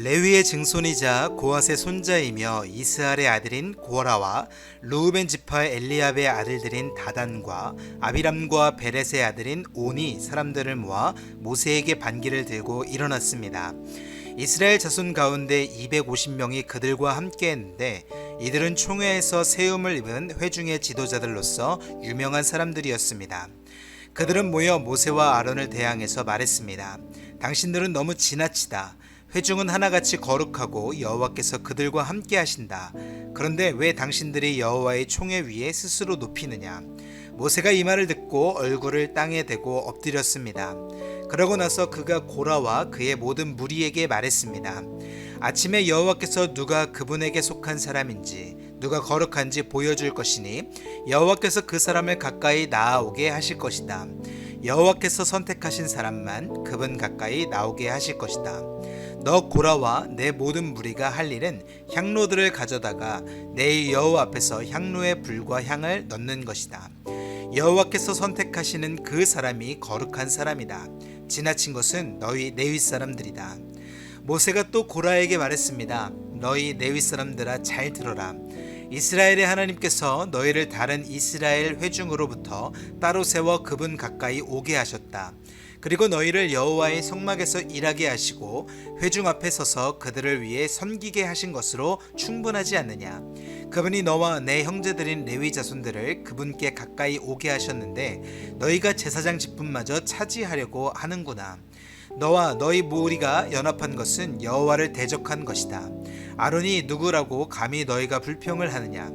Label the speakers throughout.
Speaker 1: 레위의 증손이자 고핫의 손자이며 이스라엘의 아들인 고라와 루우벤 지파의 엘리압의 아들들인 다단과 아비람과 베렛의 아들인 온이 사람들을 모아 모세에게 반기를 들고 일어났습니다. 이스라엘 자손 가운데 250명이 그들과 함께했는데 이들은 총회에서 세움을 입은 회중의 지도자들로서 유명한 사람들이었습니다. 그들은 모여 모세와 아론을 대항해서 말했습니다. 당신들은 너무 지나치다. 회중은 하나같이 거룩하고 여호와께서 그들과 함께 하신다. 그런데 왜 당신들이 여호와의 총회 위에 스스로 높이느냐? 모세가 이 말을 듣고 얼굴을 땅에 대고 엎드렸습니다. 그러고 나서 그가 고라와 그의 모든 무리에게 말했습니다. 아침에 여호와께서 누가 그분에게 속한 사람인지 누가 거룩한지 보여줄 것이니 여호와께서 그 사람을 가까이 나아오게 하실 것이다. 여호와께서 선택하신 사람만 그분 가까이 나오게 하실 것이다. 너 고라와 내 모든 무리가 할 일은 향로들을 가져다가 내 여호와 앞에서 향로의 불과 향을 넣는 것이다. 여호와께서 선택하시는 그 사람이 거룩한 사람이다. 지나친 것은 너희 내위 사람들이다. 모세가 또 고라에게 말했습니다. 너희 내위 사람들아 잘 들어라. 이스라엘의 하나님께서 너희를 다른 이스라엘 회중으로부터 따로 세워 그분 가까이 오게 하셨다. 그리고 너희를 여호와의 성막에서 일하게 하시고 회중 앞에 서서 그들을 위해 섬기게 하신 것으로 충분하지 않느냐? 그분이 너와 내 형제들인 레위 자손들을 그분께 가까이 오게 하셨는데 너희가 제사장 직분마저 차지하려고 하는구나. 너와 너희 무리가 연합한 것은 여호와를 대적한 것이다. 아론이 누구라고 감히 너희가 불평을 하느냐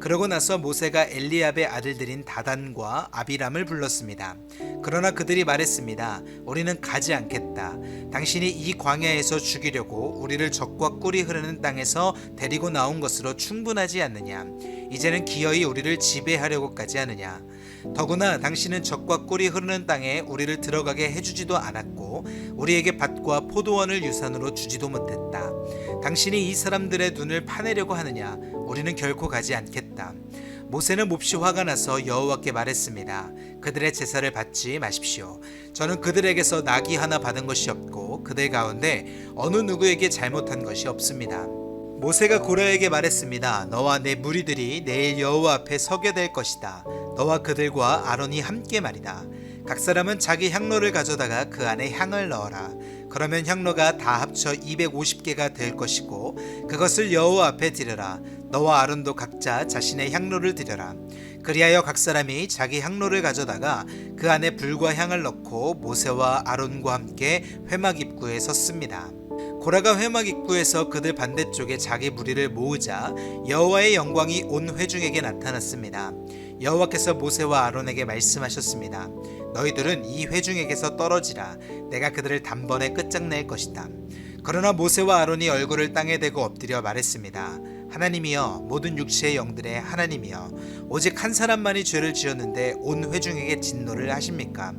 Speaker 1: 그러고 나서 모세가 엘리압의 아들들인 다단과 아비람을 불렀습니다. 그러나 그들이 말했습니다. 우리는 가지 않겠다. 당신이 이 광야에서 죽이려고 우리를 적과 꿀이 흐르는 땅에서 데리고 나온 것으로 충분하지 않느냐. 이제는 기어이 우리를 지배하려고까지 하느냐. 더구나 당신은 적과 꿀이 흐르는 땅에 우리를 들어가게 해주지도 않았고 우리에게 밭과 포도원을 유산으로 주지도 못했다. 당신이 이 사람들의 눈을 파내려고 하느냐? 우리는 결코 가지 않겠다. 모세는 몹시 화가 나서 여호와께 말했습니다. 그들의 제사를 받지 마십시오. 저는 그들에게서 낙이 하나 받은 것이 없고 그들 가운데 어느 누구에게 잘못한 것이 없습니다. 모세가 고라에게 말했습니다. 너와 내 무리들이 내일 여호와 앞에 서게 될 것이다. 너와 그들과 아론이 함께 말이다. 각 사람은 자기 향로를 가져다가 그 안에 향을 넣어라. 그러면 향로가 다 합쳐 250개가 될 것이고 그것을 여호와 앞에 드려라. 너와 아론도 각자 자신의 향로를 드려라. 그리하여 각 사람이 자기 향로를 가져다가 그 안에 불과 향을 넣고 모세와 아론과 함께 회막 입구에 섰습니다. 고라가 회막 입구에서 그들 반대쪽에 자기 무리를 모으자 여호와의 영광이 온 회중에게 나타났습니다. 여호와께서 모세와 아론에게 말씀하셨습니다. 너희들은 이 회중에게서 떨어지라. 내가 그들을 단번에 끝장낼 것이다. 그러나 모세와 아론이 얼굴을 땅에 대고 엎드려 말했습니다. 하나님이여 모든 육체의 영들의 하나님이여 오직 한 사람만이 죄를 지었는데 온 회중에게 진노를 하십니까?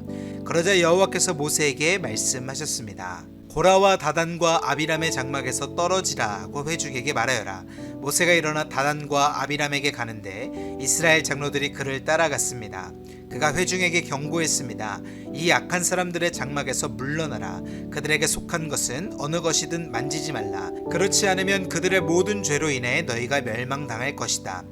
Speaker 1: 그러자 여호와께서 모세에게 말씀하셨습니다. 고라와 다단과 아비람의 장막에서 떨어지라고 회중에게 말하여라. 모세가 일어나 다단과 아비람에게 가는데 이스라엘 장로들이 그를 따라갔습니다. 그가 회중에게 경고했습니다. 이 악한 사람들의 장막에서 물러나라. 그들에게 속한 것은 어느 것이든 만지지 말라. 그렇지 않으면 그들의 모든 죄로 인해 너희가 멸망당할 것이다.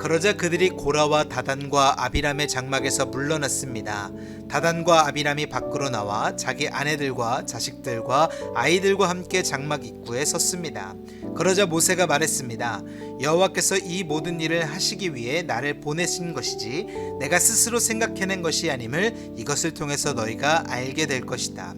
Speaker 1: 그러자 그들이 고라와 다단과 아비람의 장막에서 물러났습니다. 다단과 아비람이 밖으로 나와 자기 아내들과 자식들과 아이들과 함께 장막 입구에 섰습니다. 그러자 모세가 말했습니다. 여호와께서 이 모든 일을 하시기 위해 나를 보내신 것이지 내가 스스로 생각해낸 것이 아님을 이것을 통해서 너희가 알게 될 것이다.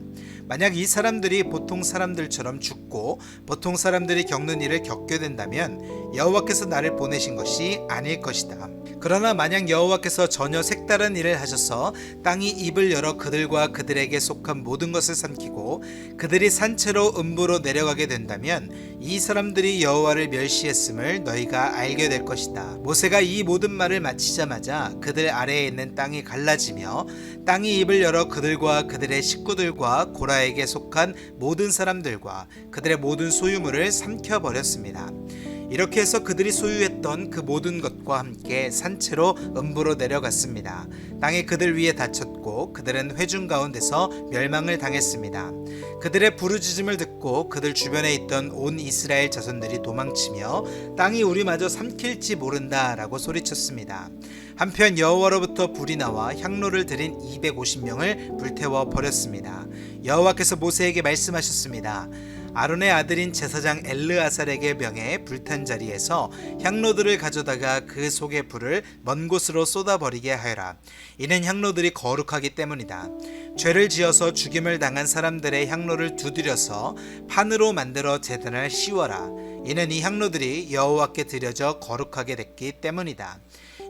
Speaker 1: 만약 이 사람들이 보통 사람들처럼 죽고 보통 사람들이 겪는 일을 겪게 된다면 여호와께서 나를 보내신 것이 아닐 것이다. 그러나 만약 여호와께서 전혀 색다른 일을 하셔서 땅이 입을 열어 그들과 그들에게 속한 모든 것을 삼키고 그들이 산채로 음부로 내려가게 된다면 이 사람들이 여호와를 멸시했음을 너희가 알게 될 것이다. 모세가 이 모든 말을 마치자마자 그들 아래에 있는 땅이 갈라지며 땅이 입을 열어 그들과 그들의 식구들과 고라에게 속한 모든 사람들과 그들의 모든 소유물을 삼켜 버렸습니다. 이렇게 해서 그들이 소유했던 그 모든 것과 함께 산채로 음부로 내려갔습니다. 땅이 그들 위에 닫혔고 그들은 회중 가운데서 멸망을 당했습니다. 그들의 부르짖음을 듣고 그들 주변에 있던 온 이스라엘 자손들이 도망치며 땅이 우리마저 삼킬지 모른다라고 소리쳤습니다. 한편 여호와로부터 불이 나와 향로를 들인 250명을 불태워 버렸습니다. 여호와께서 모세에게 말씀하셨습니다. 아론의 아들인 제사장 엘르아살에게 명해 불탄 자리에서 향로들을 가져다가 그 속의 불을 먼 곳으로 쏟아버리게 하여라. 이는 향로들이 거룩하기 때문이다. 죄를 지어서 죽임을 당한 사람들의 향로를 두드려서 판으로 만들어 제단을 씌워라. 이는 이 향로들이 여호와께 드려져 거룩하게 됐기 때문이다.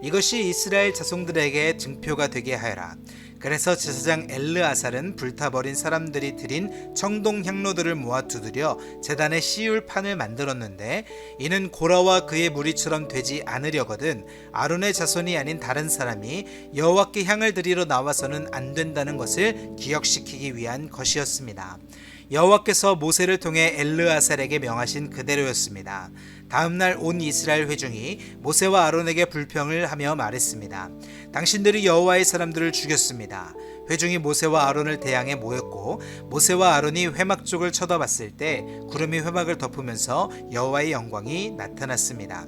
Speaker 1: 이것이 이스라엘 자손들에게 증표가 되게 하여라. 그래서 제사장 엘르아살은 불타버린 사람들이 드린 청동 향로들을 모아 두드려 제단에 씌울 판을 만들었는데 이는 고라와 그의 무리처럼 되지 않으려거든 아론의 자손이 아닌 다른 사람이 여호와께 향을 드리러 나와서는 안 된다는 것을 기억시키기 위한 것이었습니다. 여호와께서 모세를 통해 엘르아살에게 명하신 그대로였습니다. 다음 날 온 이스라엘 회중이 모세와 아론에게 불평을 하며 말했습니다. 당신들이 여호와의 사람들을 죽였습니다. 회중이 모세와 아론을 대항해 모였고 모세와 아론이 회막 쪽을 쳐다봤을 때 구름이 회막을 덮으면서 여호와의 영광이 나타났습니다.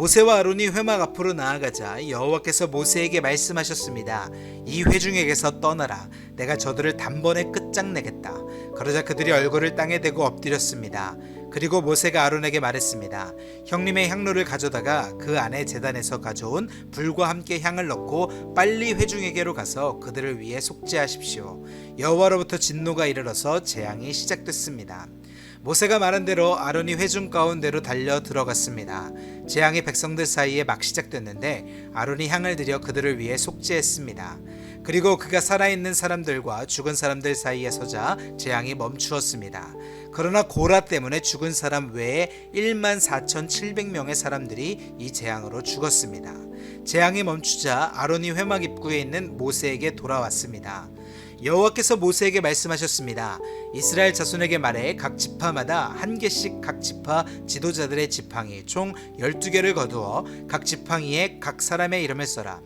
Speaker 1: 모세와 아론이 회막 앞으로 나아가자 여호와께서 모세에게 말씀하셨습니다. 이 회중에게서 떠나라. 내가 저들을 단번에 끝장내겠다. 그러자 그들이 얼굴을 땅에 대고 엎드렸습니다. 그리고 모세가 아론에게 말했습니다. 형님의 향로를 가져다가 그 안에 제단에서 가져온 불과 함께 향을 넣고 빨리 회중에게로 가서 그들을 위해 속죄하십시오. 여호와로부터 진노가 이르러서 재앙이 시작됐습니다. 모세가 말한 대로 아론이 회중 가운데로 달려 들어갔습니다. 재앙이 백성들 사이에 막 시작됐는데 아론이 향을 들여 그들을 위해 속죄했습니다. 그리고 그가 살아있는 사람들과 죽은 사람들 사이에 서자 재앙이 멈추었습니다. 그러나 고라 때문에 죽은 사람 외에 1만 4,700명의 사람들이 이 재앙으로 죽었습니다. 재앙이 멈추자 아론이 회막 입구에 있는 모세에게 돌아왔습니다. 여호와께서 모세에게 말씀하셨습니다. 이스라엘 자손에게 말해 각 지파마다 한 개씩 각 지파 지도자들의 지팡이 총 12개를 거두어 각 지팡이에 각 사람의 이름을 써라.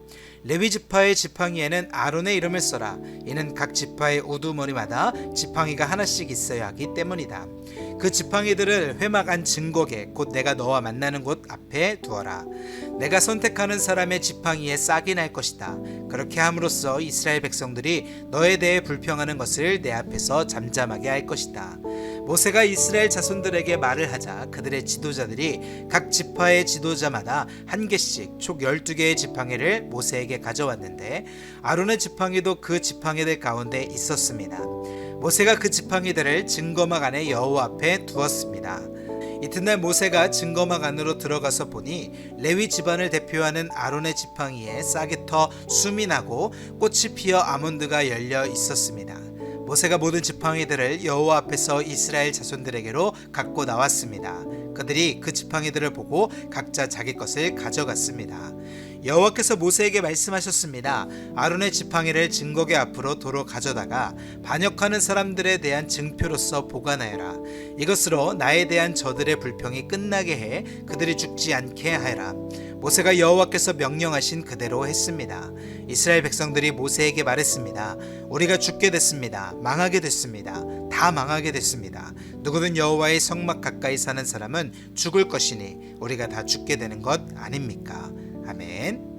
Speaker 1: 레위 지파의 지팡이에는 아론의 이름을 써라. 이는 각 지파의 우두머리마다 지팡이가 하나씩 있어야 하기 때문이다. 그 지팡이들을 회막 안 증거계 곧 내가 너와 만나는 곳 앞에 두어라. 내가 선택하는 사람의 지팡이에 싹이 날 것이다. 그렇게 함으로써 이스라엘 백성들이 너에 대해 불평하는 것을 내 앞에서 잠잠하게 할 것이다. 모세가 이스라엘 자손들에게 말을 하자 그들의 지도자들이 각 지파의 지도자마다 한 개씩 총 12개의 지팡이를 모세에게 가져왔는데 아론의 지팡이도 그 지팡이들 가운데 있었습니다. 모세가 그 지팡이들을 증거막 안에 여호와 앞에 두었습니다. 이튿날 모세가 증거막 안으로 들어가서 보니 레위 집안을 대표하는 아론의 지팡이에 싹이 터 숨이 나고 꽃이 피어 아몬드가 열려 있었습니다. 모세가 모든 지팡이들을 여호와 앞에서 이스라엘 자손들에게로 갖고 나왔습니다. 그들이 그 지팡이들을 보고 각자 자기 것을 가져갔습니다. 여호와께서 모세에게 말씀하셨습니다. 아론의 지팡이를 증거계 앞으로 도로 가져다가 반역하는 사람들에 대한 증표로서 보관하여라. 이것으로 나에 대한 저들의 불평이 끝나게 해 그들이 죽지 않게 하여라. 모세가 여호와께서 명령하신 그대로 했습니다. 이스라엘 백성들이 모세에게 말했습니다. 우리가 죽게 됐습니다. 망하게 됐습니다. 다 망하게 됐습니다. 누구든 여호와의 성막 가까이 사는 사람은 죽을 것이니 우리가 다 죽게 되는 것 아닙니까? 아멘.